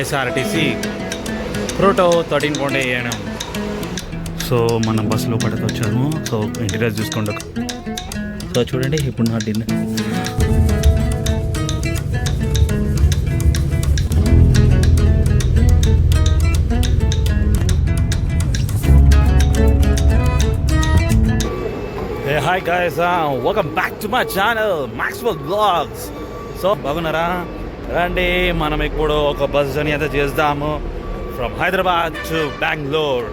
SRTC proto thirteen point ఏఎనం so మనం బస్సులో పడక వచ్చాము సో ఇంటీరియర్ చూసుకోండి. సో చూడండి ఇప్పుడు నా dinner guys, uh, welcome back to my channel, Maxwell Vlogs. So బాగున్నారా? రండి మనం ఇప్పుడు ఒక బస్ జర్నీ అయితే చేద్దాము. From Hyderabad to Bengaluru.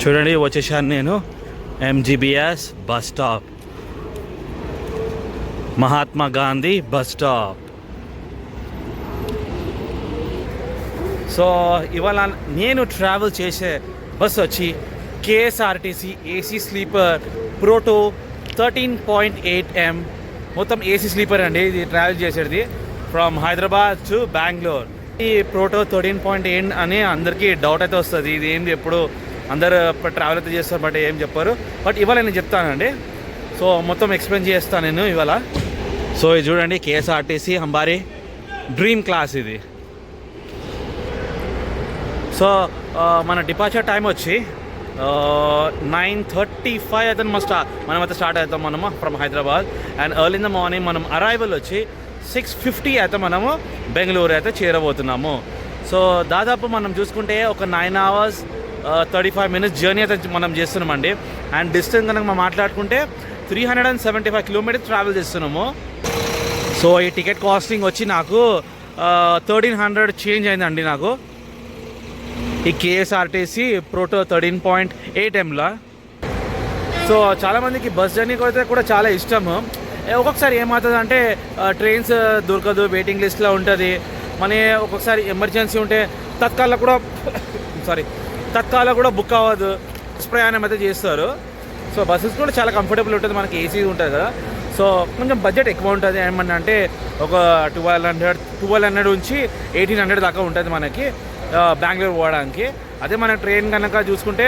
చూడండి వచ్చేసాను నేను. MGBS bus stop. Mahatma Gandhi bus stop. So ఇవాళ నేను ట్రావెల్ చేసే బస్ వచ్చి KSRTC AC sleeper proto thirteen point eight M మొత్తం ఏసీ స్లీపర్ అండి ఇది ట్రావెల్ చేసేది. From Hyderabad to Bengaluru. ఈ ప్రోటో థర్టీన్ పాయింట్ ఎయిట్ అని అందరికీ డౌట్ అయితే వస్తుంది. ఇది ఏంది ఎప్పుడు అందరు ట్రావెల్ అయితే చేస్తారు బట్ ఏం చెప్పారు. బట్ ఇవాళ నేను చెప్తానండి. సో మొత్తం ఎక్స్ప్లెయిన్ చేస్తాను నేను ఇవాళ. సో ఇది చూడండి కేఎస్ఆర్టీసీ అంబారీ డ్రీమ్ క్లాస్ ఇది. సో మన డిపార్చర్ టైం వచ్చి నైన్ థర్టీ ఫైవ్ అయితే మనం స్టార్ట్ మనం అయితే స్టార్ట్ అవుతాం మనము from Hyderabad. And early in the morning మనం అరైవల్ వచ్చి సిక్స్ ఫిఫ్టీ అయితే మనము బెంగళూరు అయితే చేరబోతున్నాము. సో దాదాపు మనం చూసుకుంటే ఒక nine hours thirty five minutes journey అయితే మనం చేస్తున్నామండి. అండ్ డిస్టెన్స్ కనుక మనం మాట్లాడుకుంటే three hundred and seventy five kilometres travel చేస్తున్నాము. సో ఈ టికెట్ కాస్టింగ్ వచ్చి నాకు థర్టీన్ హండ్రెడ్ చేంజ్ అయిందండి నాకు. ఈ KSRTC proto thirteen point eight ఎంలా. So చాలామందికి బస్ జర్నీ అయితే కూడా చాలా ఇష్టము. ఒక్కొక్కసారి ఏమవుతుంది అంటే ట్రైన్స్ దొరకదు వెయిటింగ్ లిస్ట్లో ఉంటుంది. మన ఒక్కొక్కసారి ఎమర్జెన్సీ ఉంటే తత్కాల కూడా సారీ తత్కాల కూడా బుక్ అవ్వదు. బస్ ప్రయాణం అయితే చేస్తారు. సో బస్సెస్ కూడా చాలా కంఫర్టబుల్ ఉంటుంది. మనకి ఏసీ ఉంటుంది కదా. సో కొంచెం బడ్జెట్ ఎక్కువ ఉంటుంది. ఏమన్నా అంటే ఒక ట్వెల్వ్ హండ్రెడ్ ట్వెల్వ్ హండ్రెడ్ నుంచి ఎయిటీన్ హండ్రెడ్ దాకా ఉంటుంది మనకి బెంగళూరు పోవడానికి. అదే మన ట్రైన్ కనుక చూసుకుంటే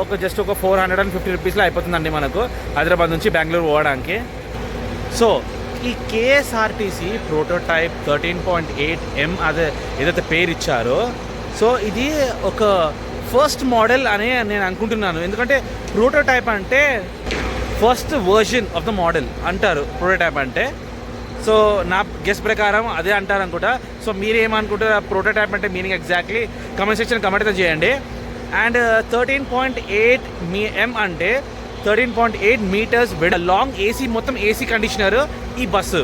ఒక జస్ట్ ఒక ఫోర్ హండ్రెడ్ అండ్ ఫిఫ్టీ రూపీస్లో అయిపోతుందండి మనకు హైదరాబాద్ నుంచి బెంగళూరు పోవడానికి. సో ఈ KSRTC prototype thirteen point eight M అదే ఏదైతే పేరు ఇచ్చారో సో ఇది ఒక ఫస్ట్ మోడల్ అని నేను అనుకుంటున్నాను. ఎందుకంటే ప్రోటోటైప్ అంటే first version of the model అంటారు ప్రోటోటైప్ అంటే. సో నా గెస్ట్ ప్రకారం అదే అంటారు అనుకుంటా. సో మీరు ఏమనుకుంటారు ప్రోటోటైప్ అంటే meaning exactly comment section comment అయితే చేయండి. అండ్ థర్టీన్ పాయింట్ ఎయిట్ మీ ఎం అంటే thirteen point eight metres long AC మొత్తం ఏసీ కండిషనర్ ఈ బస్సు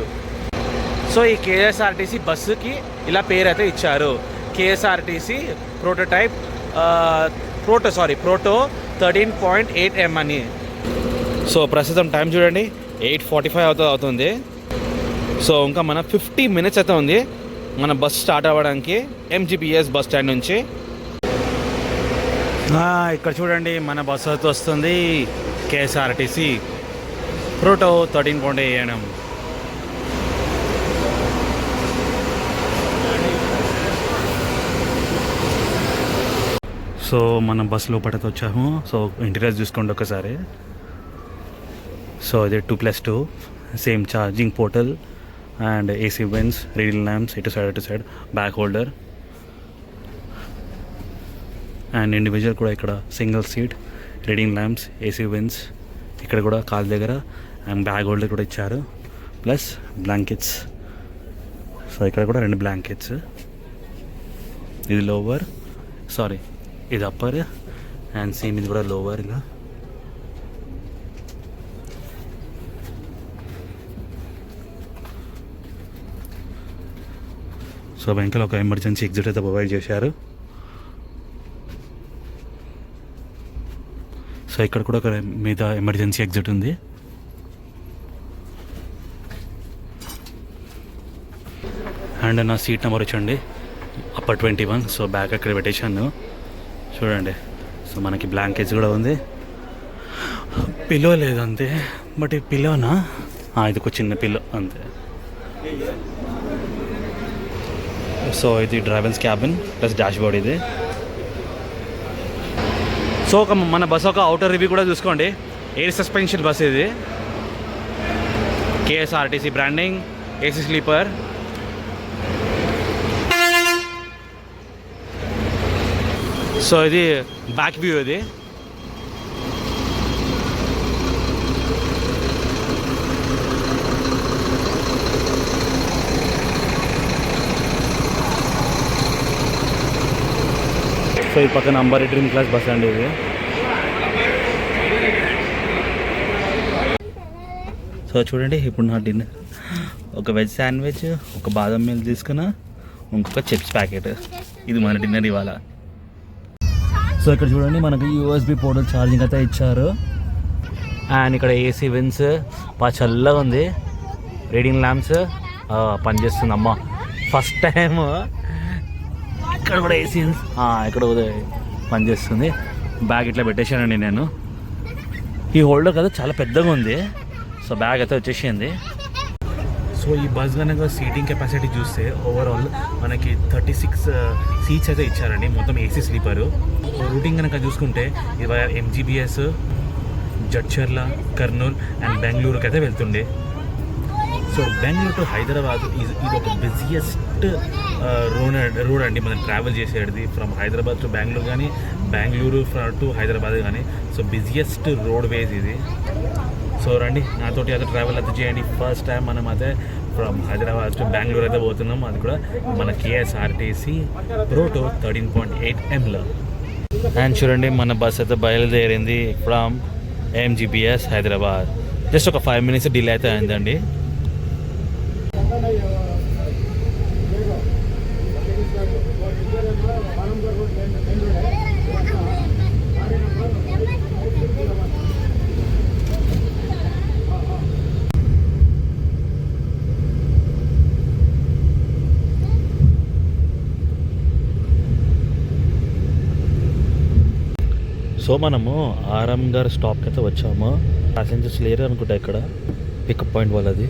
సో ఈ కేఎస్ఆర్టీసీ బస్సుకి ఇలా పేరు అయితే ఇచ్చారు KSRTC prototype proto sorry proto thirteen point eight M అని. సో ప్రస్తుతం టైం చూడండి. ఎయిట్ ఫార్టీ ఫైవ్ అవుతుంది. అవుతుంది సో ఇంకా మన ఫిఫ్టీ మినిట్స్ అయితే ఉంది. మన బస్ స్టార్ట్ అవ్వడానికి ఎంజీబీఎస్ బస్ స్టాండ్ నుంచి. ఇక్కడ చూడండి మన బస్ వస్తుంది. KSRTC proto thirteen point ANM so మనం బస్ లోపలికి వచ్చాము. సో ఇంటీరియర్స్ చూసుకోండి ఒకసారి. సో ఇది two plus two. Same charging portal and AC vents reel lamps ఇటు సైడ్ ఇటు side back holder. And individual కూడా ఇక్కడ single seat reading lamps AC vents ఇక్కడ కూడా కాల్ దగ్గర అండ్ బ్యాగ్ హోల్డర్ కూడా ఇచ్చారు ప్లస్ బ్లాంకెట్స్ సో ఇక్కడ కూడా రెండు బ్లాంకెట్స్ ఇది లోవర్ సారీ ఇది అప్పర్ అండ్ సేమ్ ఇది కూడా లోవర్ ఇలా సో వెంకల్ ఒక ఎమర్జెన్సీ ఎగ్జిట్ అయితే ప్రొవైడ్ చేశారు సో ఇక్కడ కూడా ఒక మీద ఎమర్జెన్సీ ఎగ్జిట్ ఉంది. అండ్ నా సీట్ నెంబర్ వచ్చండి. Upper twenty one so back అక్కడ పెట్టేశాను చూడండి. సో మనకి బ్లాంకేజ్ కూడా ఉంది. పిల్లో లేదు అంతే. బట్ ఈ పిల్లోనా ఇది ఒక చిన్న పిల్లో అంతే. సో ఇది drivers cabin plus dashboard ఇది. సో ఒక మన బస్ ఒక అవుటర్ రివ్యూ కూడా చూసుకోండి. ఎయిర్ సస్పెన్షన్ బస్ ఇది. KSRTC branding AC sleeper so ఇది బ్యాక్ వ్యూ ఇది. సో ఈ పక్కన అంబారి డ్రీమ్ క్లాస్ బస్ అండి ఇది. సో చూడండి ఇప్పుడు నా డిన్నర్. ఒక వెజ్ శాండ్విచ్ ఒక బాదం మిల్క్ తీసుకున్నా ఇంకొక చిప్స్ ప్యాకెట్. ఇది మన డిన్నర్ ఇవాళ. సో ఇక్కడ చూడండి మనకి యూఎస్బి పోర్టల్ ఛార్జింగ్ అయితే ఇచ్చారు. అండ్ ఇక్కడ ఏసీ విన్స్ బాగా చల్లగా ఉంది. రీడింగ్ ల్యాంప్స్ పనిచేస్తుంది అమ్మ. ఫస్ట్ టైం ఇక్కడ కూడా ఏసీ ఇక్కడ కూడా పనిచేస్తుంది. బ్యాగ్ ఇట్లా పెట్టేశానండి నేను. ఈ హోల్డర్ కదా చాలా పెద్దగా ఉంది. సో బ్యాగ్ అయితే వచ్చేసింది. సో ఈ బస్ కనుక సీటింగ్ కెపాసిటీ చూస్తే ఓవరాల్ మనకి థర్టీ సిక్స్ సీట్స్ అయితే ఇచ్చారండి. మొత్తం ఏసీ స్లీపరు రూటింగ్ కనుక చూసుకుంటే ఇవ ఎంజీబీఎస్ జడ్చర్ల కర్నూల్ అండ్ బెంగళూరుకి అయితే వెళ్తుండే. సో బెంగళూరు టు హైదరాబాద్ ఇది ఇది ఒక బిజియెస్ట్ రోడ్ రోడ్ అండి. మనం ట్రావెల్ చేసేది ఫ్రమ్ హైదరాబాద్ టు బెంగళూరు కానీ బెంగళూరు టు హైదరాబాద్ కానీ సో బిజియెస్ట్ రోడ్ వేస్ ఇది. సో రండి నాతోటి అయితే ట్రావెల్ అయితే చేయండి. ఫస్ట్ టైం మనం అయితే ఫ్రమ్ హైదరాబాద్ టు బెంగళూరు అయితే పోతున్నాం. అది కూడా మన KSRTC proto thirteen point eight ఎంలో and చూడండి మన బస్ అయితే బయలుదేరింది ఫ్రమ్ ఎంజీబీఎస్ హైదరాబాద్. జస్ట్ ఒక ఫైవ్ మినిట్స్ డిలే అయితే అయిందండి. సో మనము ఆరాంఘర్ స్టాప్కి అయితే వచ్చాము. ప్యాసింజర్స్ లేరు అనుకుంటా ఇక్కడ. పికప్ పాయింట్ వాళ్ళది.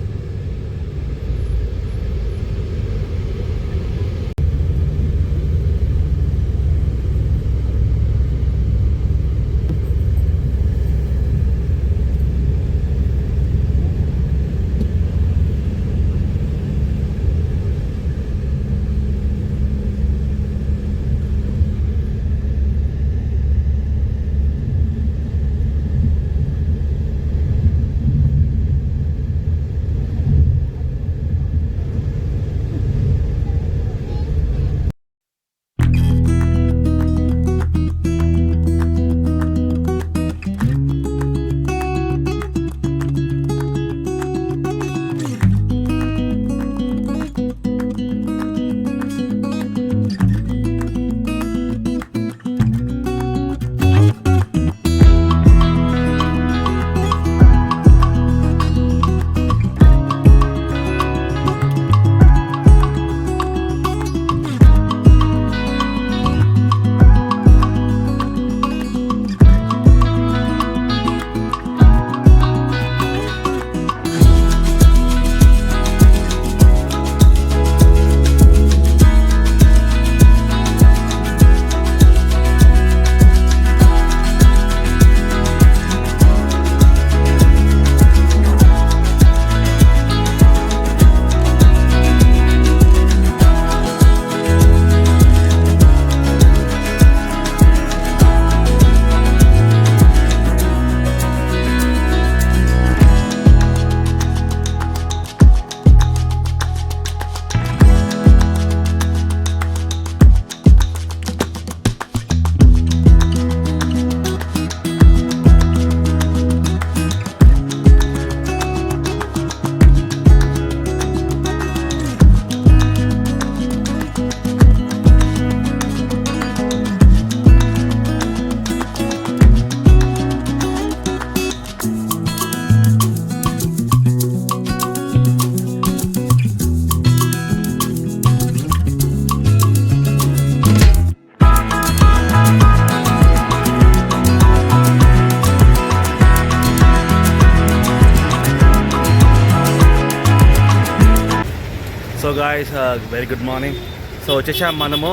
Guys very good morning so వచ్చేసాం మనము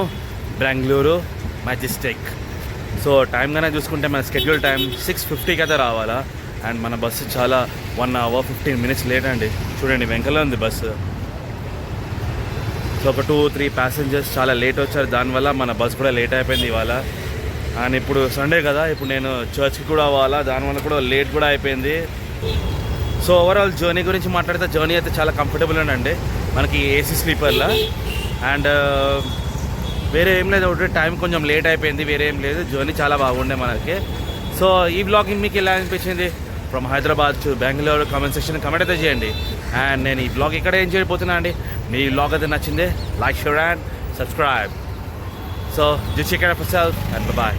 బెంగళూరు మ్యాజిస్టిక్ సో టైం కానీ చూసుకుంటే మన స్కెడ్యూల్ టైం సిక్స్ ఫిఫ్టీకి అయితే రావాలా. అండ్ మన బస్సు చాలా one hour fifteen minutes late అండి. చూడండి వెంకలో ఉంది బస్సు సో ఒక టూ త్రీ ప్యాసింజర్స్ చాలా లేట్ వచ్చారు. దానివల్ల మన బస్సు కూడా లేట్ అయిపోయింది ఇవాళ. అండ్ ఇప్పుడు సండే కదా ఇప్పుడు నేను చర్చ్కి కూడా అవ్వాలా. దానివల్ల కూడా లేట్ కూడా అయిపోయింది. సో ఓవరాల్ జర్నీ గురించి మాట్లాడితే జర్నీ అయితే చాలా కంఫర్టబుల్ అండి. మనకి ఏసీ స్లీపర్లో అండ్ వేరే ఏం లేదు ఒకటి టైం కొంచెం లేట్ అయిపోయింది వేరే ఏం లేదు జర్నీ చాలా బాగుండే మనకి. సో ఈ బ్లాగింగ్ మీకు ఎలా అనిపించింది? From Hyderabad to Bengaluru comment section comment అయితే చేయండి. అండ్ నేను ఈ బ్లాగ్ ఇక్కడ ఏం చేయబోతున్నా అండి. మీ బ్లాగ్ అయితే నచ్చింది like sure and subscribe so just ఇక్కడ అవుట్ ఫర్ అండ్ బాయ్